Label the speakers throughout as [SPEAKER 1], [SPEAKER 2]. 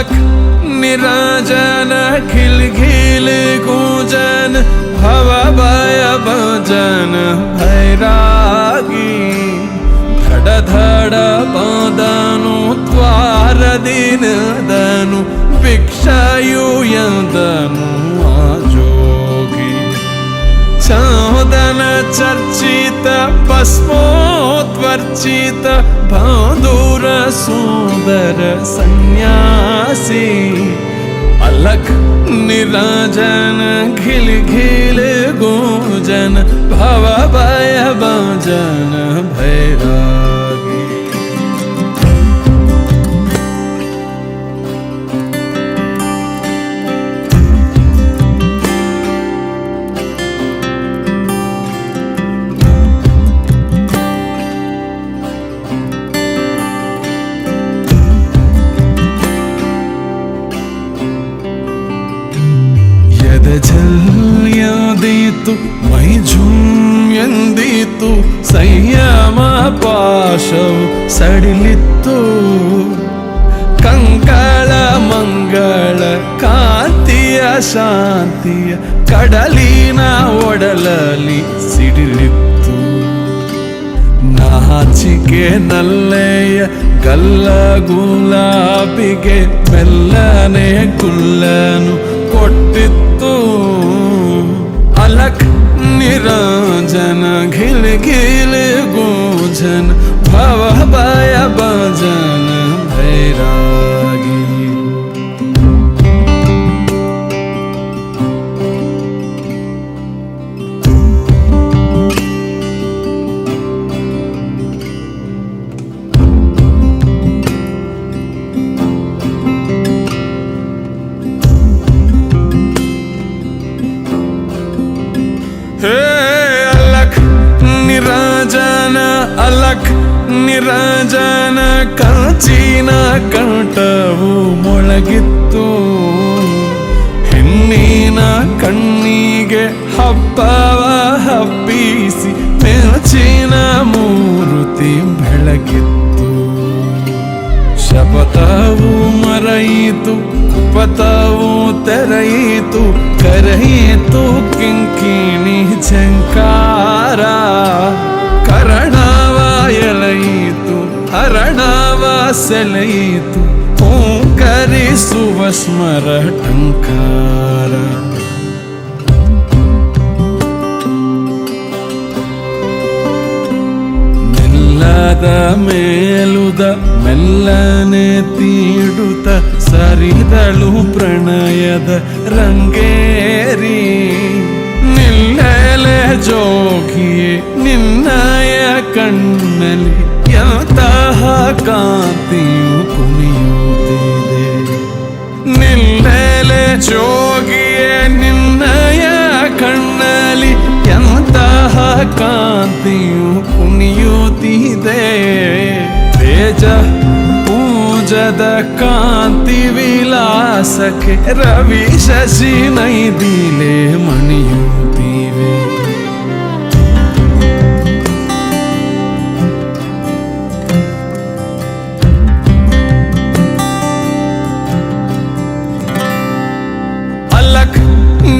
[SPEAKER 1] आख निराजन खिल खिल गूंजन हवा बाया भजन भैरा चर्चित भस्मोत्वर्चित भौदूर सुंदर सन्यासी। अलख निराजन घिल घिल गोजन भव भय भजन भैरा ಭೈರಾಗಿ ಮೈ ಮೈಜುಂ ಎಂದಿತು? ಸಂಯಮ ಪಾಶವು ಸಡಿಲಿತ್ತು. ಕಂಕಳ ಮಂಗಳ ಕಾಂತಿಯ ಶಾಂತಿಯ ಕಡಲಿನ ಒಡಲಲಿ ಸಿಡಿಲಿತ್ತು. ನಾಚಿಕೆ ನಲ್ಲೆಯ ಗಲ್ಲ ಗುಲಾಬಿಗೆ ಮೆಲ್ಲನೆ ಕುಲ್ಲನು ಕೊಟ್ಟಿತ್ತು. ಅಲಕ್ ನಿರಂಜನ ಘಿಲ್ ಘಿಲ್ ಗೋಜನ ಹೇ ಅಲಕ್, ನಿರಾಜನ ಅಲಕ್, ನಿರಾಜನ ಕಾಚಿನ ಕಂಠವು ಮೊಳಗಿತ್ತು. ಹೆಣ್ಣಿನ ಕಣ್ಣಿಗೆ ಹಬ್ಬವ ಹಬ್ಬಿಸಿ ಮೆಚ್ಚಿನ ಮೂರುತಿ ಬೆಳಗಿತ್ತು. ಶಪಥವು ಮರೆಯಿತು, ಕುಪಥವು ತೆರೆಯಿತು. ಕರೆಯಿತು ಕಿಂಕಿಣಿ ಝಂಕಾರ. ಕರಣವ ಹರಣವ ಸೆಲೆಯಿತು ಓಂಕರಿಸುವ ಸ್ಮರ ಟಂಕಾರ ಮೆಲ್ಲದ ಮೇಲುದ ಮೆಲ್ಲನೆ ತೀಡುತ್ತ ಸರಿದಳು ಪ್ರಣಯದ ರಂಗೇರಿ. ನಿಲ್ಲೆಲೆ ಜೋಗಿಯೇ ನಿನ್ನಯ ಕಣ್ಣಲ್ಲಿ ಎಂತಹ ಕಾಂತಿಯು ಕುಣಿಯುತ್ತಿದೆ. ನಿಲ್ಲೆಲೆ ಜೋಗಿಯೇ ನಿನ್ನಯ ಕಣ್ಣಲ್ಲಿ ಎಂತಹ ಕಾಂತಿಯು ಕುಣಿಯುತ್ತಿದೆ. ತೇಜ, ಪೂಜದ ಕಾಂತಿ ವಿಲಾಸಕ್ಕೆ ರವಿ ಶಶಿ ನೈದಿಲೆ ಮಣಿಯುತ್ತಿವೆ ಅಲಕ್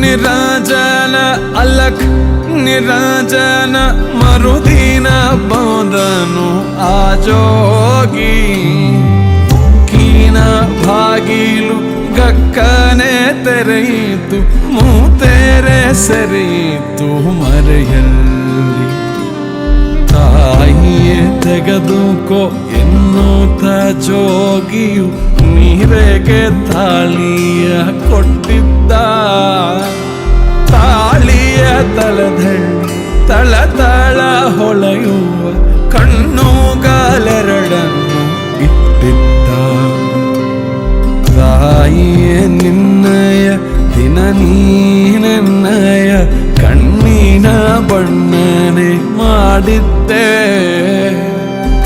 [SPEAKER 1] ನಿರಾಜನ ಅಲಕ್ ನಿರಾಜನ ಮರುದಿನ ಬಂದನು ಆಜೋಗಿ ತೆರೆಯಿತು, ಮೂತೆರೆ ಸರಿಯಿತು ಮರೆಯಲ್ಲಿ. ತಾಯಿಯೇ ತೆಗೆದುಕೋ ಎನ್ನುತ್ತ ಜೋಗಿಯು ನೀರೆಗೆ ತಾಳಿಯ ಕೊಟ್ಟಿದ್ದ. ತಾಳಿಯ ತಳದಳ್ಳಿ ತಳ ತಳ ಹೊಳೆಯುವ ಕಣ್ಣುಗಾಲೆರಡನ್ನು ಇಟ್ಟಿದ್ದ. ತಾಯಿಯೇ ನಿನ್ನಯ ದಿನ ನೀನೆನ್ನಯ ಕಣ್ಣಿನ ಬಣ್ಣನೆ ಮಾಡಿದ್ದೆ.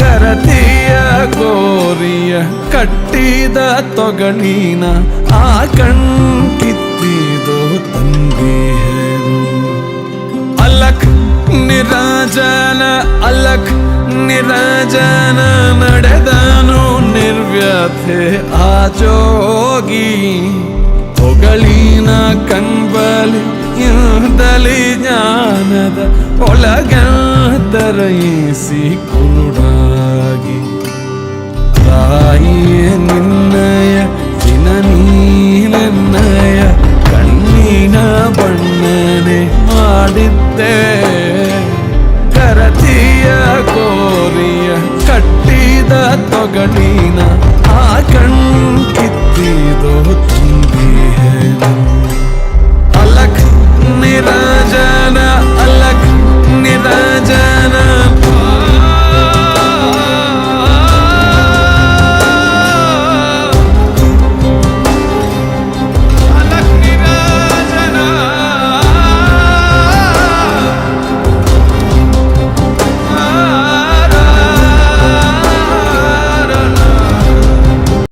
[SPEAKER 1] ಕರತಿಯ ಗೋರಿಯ ಕಟ್ಟಿದ ತೊಗಣಿನ ಆ ಕಣ್ಕಿತ್ತಿದೋ ತಂದೆಯರು. ಅಲಕ್ ನಿರಾಜನ ಅಲಕ್ ನಿರಾಜನ ನಡೆದನು ನಿರ್ವ್ಯಥೆ ಆ ಜೋಗಿ. ಹೊಗಳಿನ ಕಣ್ಬಲಿ ಇಂದಲಿ ಜ್ಞಾನದ ಒಳಗಂತರಯಿಸಿ ಕುರುಡಾಗಿ ತಾಯಿಯೇ ನಿನ್ನಯ ದಿನ ನೀನೆನ್ನಯ ಕಣ್ಣಿನ ಬಣ್ಣನೆ ಮಾಡಿದ್ದೆ ಕರತಿಯ ಕೋರಿಯ ಕಟ್ಟಿದ ತೊಗಣಿನ ಆ ಕಣ್ ಕಿತ್ತಿದೋ